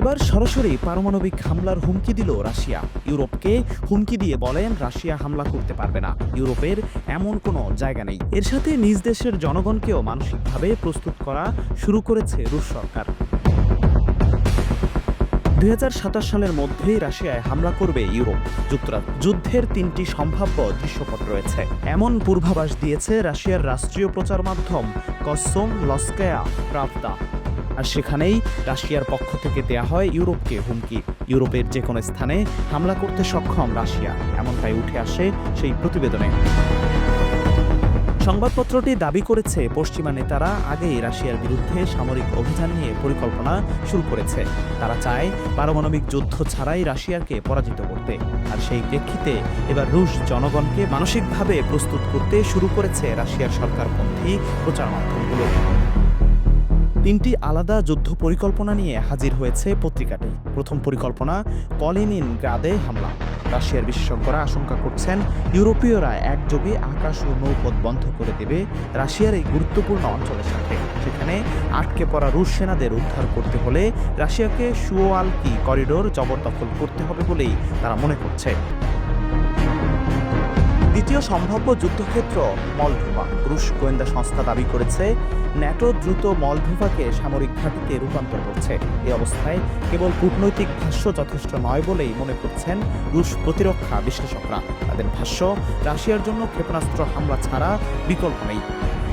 এবার সরাসরি পারমাণবিক হামলার হুমকি দিল রাশিয়া। ইউরোপকে হুমকি দিয়ে বলেন রাশিয়া হামলা করতে পারবে না। ইউরোপের এমন কোনো জায়গা নেই। এর সাথে নিজ দেশের জনগণকেও মানসিকভাবে প্রস্তুত করা শুরু করেছে রুশ সরকার। দুই হাজার সাতাশ সালের মধ্যেই রাশিয়ায় হামলা করবে ইউরোপ। যুক্তরাষ্ট্র যুদ্ধের তিনটি সম্ভাব্য দৃশ্যপট রয়েছে। এমন পূর্বাভাস দিয়েছে রাশিয়ার রাষ্ট্রীয় প্রচার মাধ্যম কসম লস্কায়া প্রাভদা আর সেখানেই রাশিয়ার পক্ষ থেকে দেয়া হয় ইউরোপকে হুমকি। ইউরোপের যে কোনো স্থানে হামলা করতে সক্ষম রাশিয়া। এমনটাই উঠে আসে সেই প্রতিবেদনে। সংবাদপত্রটি দাবি করেছে, পশ্চিমা নেতারা আগেই রাশিয়ার বিরুদ্ধে সামরিক অভিযান নিয়ে পরিকল্পনা শুরু করেছে। তারা চায় পারমাণবিক যুদ্ধ ছাড়াই রাশিয়াকে পরাজিত করতে। আর সেই প্রেক্ষিতে এবার রুশ জনগণকে মানসিকভাবে প্রস্তুত করতে শুরু করেছে রাশিয়ার সরকারপন্থী প্রচার মাধ্যমগুলো তিনটি আলাদা যুদ্ধ পরিকল্পনা নিয়ে হাজির হয়েছে পত্রিকাটি। প্রথম পরিকল্পনা কলিনিন গ্রাদে হামলা। রাশিয়ার বিশেষজ্ঞরা আশঙ্কা করছেন ইউরোপীয়রা একযোগে আকাশ ও নৌপথ বন্ধ করে দেবে রাশিয়ার এই গুরুত্বপূর্ণ অঞ্চলের সাথে। সেখানে আটকে পড়া রুশ সেনাদের উদ্ধার করতে হলে রাশিয়াকে সুওয়ালকি করিডোর জবরদখল করতে হবে বলেই তারা মনে করছে। দ্বিতীয় সম্ভাব্য যুদ্ধক্ষেত্র মলডোভা। রুশ গোয়েন্দা সংস্থা দাবি করেছে, ন্যাটো দ্রুত মলডোভাকে সামরিক ঘাঁটিতে রূপান্তর করছে। এই অবস্থায় কেবল কূটনৈতিক ভাষ্য যথেষ্ট নয় বলেই মনে করছেন রুশ প্রতিরক্ষা বিশ্লেষকরা। তাদের ভাষ্য, রাশিয়ার জন্য ক্ষেপণাস্ত্র হামলা ছাড়া বিকল্প নেই।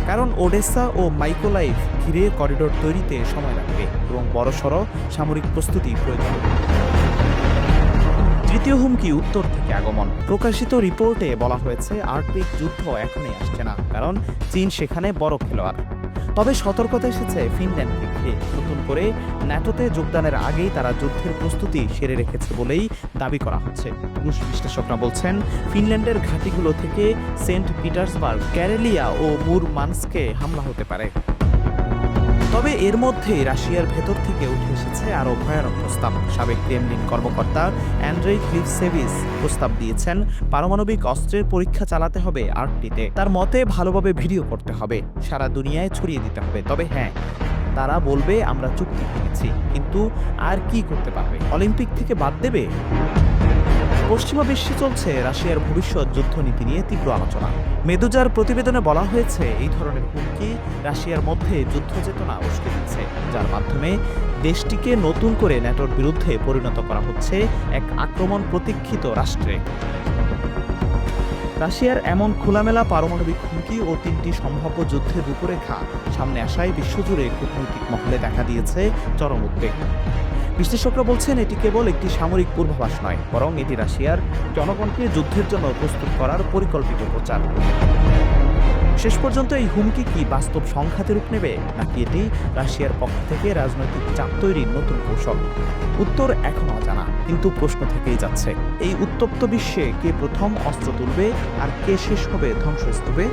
কারণ ওডেসা ও মাইকোলাইভ ঘিরে করিডোর তৈরিতে সময় লাগবে এবং বড়সড় সামরিক প্রস্তুতি প্রয়োজন। তৃতীয় হুমকি উত্তর থেকে আগমন। প্রকাশিত রিপোর্টে বলা হয়েছে, আর্থিক যুদ্ধ এখনই আসছে না, কারণ চীন সেখানে বড় খেলোয়াড়। তবে সতর্কতা এসেছে, ফিনল্যান্ডকে ঘিরে। নতুন করে ন্যাটোতে যোগদানের আগেই তারা যুদ্ধের প্রস্তুতি সেরে রেখেছে বলেই দাবি করা হচ্ছে। রুশ বিশ্লেষকরা বলছেন, ফিনল্যান্ডের ঘাঁটিগুলো থেকে সেন্ট পিটার্সবার্গ, ক্যারেলিয়া ও মুরমানস্কে হামলা হতে পারে। তবে এর মধ্যে রাশিয়ার ভেতর থেকে উঠে এসেছে আরও ভয়ানক প্রস্তাব। সাবেক ক্রেমলিন কর্মকর্তা অ্যান্ড্রেই ক্লিভসেভিস প্রস্তাব দিয়েছেন, পারমাণবিক অস্ত্রের পরীক্ষা চালাতে হবে আর্কটিতে। তার মতে, ভালোভাবে ভিডিও করতে হবে, সারা দুনিয়ায় ছড়িয়ে দিতে হবে। তবে হ্যাঁ তারা বলবে, আমরা চুক্তি ভেঙেছি কিন্তু আর কি করতে পারবে? অলিম্পিক থেকে বাদ দেবে? পশ্চিমা বিশ্বে চলছে রাশিয়ার ভবিষ্যৎ যুদ্ধনীতি নিয়ে তীব্র আলোচনা। মেদুজার প্রতিবেদনে বলা হয়েছে, এই ধরনের হুমকি রাশিয়ার মধ্যে যুদ্ধ চেতনা উস্কে দিচ্ছে। যার মাধ্যমে দেশটিকে নতুন করে ন্যাটোর বিরুদ্ধে পরিণত করা হচ্ছে এক আক্রমণ প্রতীক্ষিত রাষ্ট্রে। রাশিয়ার এমন খোলামেলা পারমাণবিক হুমকি ও তিনটি সম্ভাব্য যুদ্ধের রূপরেখা সামনে আসায় বিশ্বজুড়ে কূটনৈতিক মহলে দেখা দিয়েছে চরম উদ্বেগ। বিশ্লেষকরা বলছেন এটি কেবল একটি সামরিক পূর্বাভাস নয়, বরং এটি রাশিয়ার জনগণকে যুদ্ধের জন্য প্রস্তুত করার পরিকল্পিত প্রচার। শেষ পর্যন্ত এই হুমকি কি বাস্তব সংঘাতে রূপ নেবে, নাকি এটি রাশিয়ার পক্ষ থেকে রাজনৈতিক চাপ তৈরির নতুন কৌশল? উত্তর এখনও অজানা, কিন্তু প্রশ্ন থেকেই যাচ্ছে। এই উত্তপ্ত বিশ্বে কে প্রথম অস্ত্র তুলবে আর কে শেষ হবে ধ্বংসস্তূপে?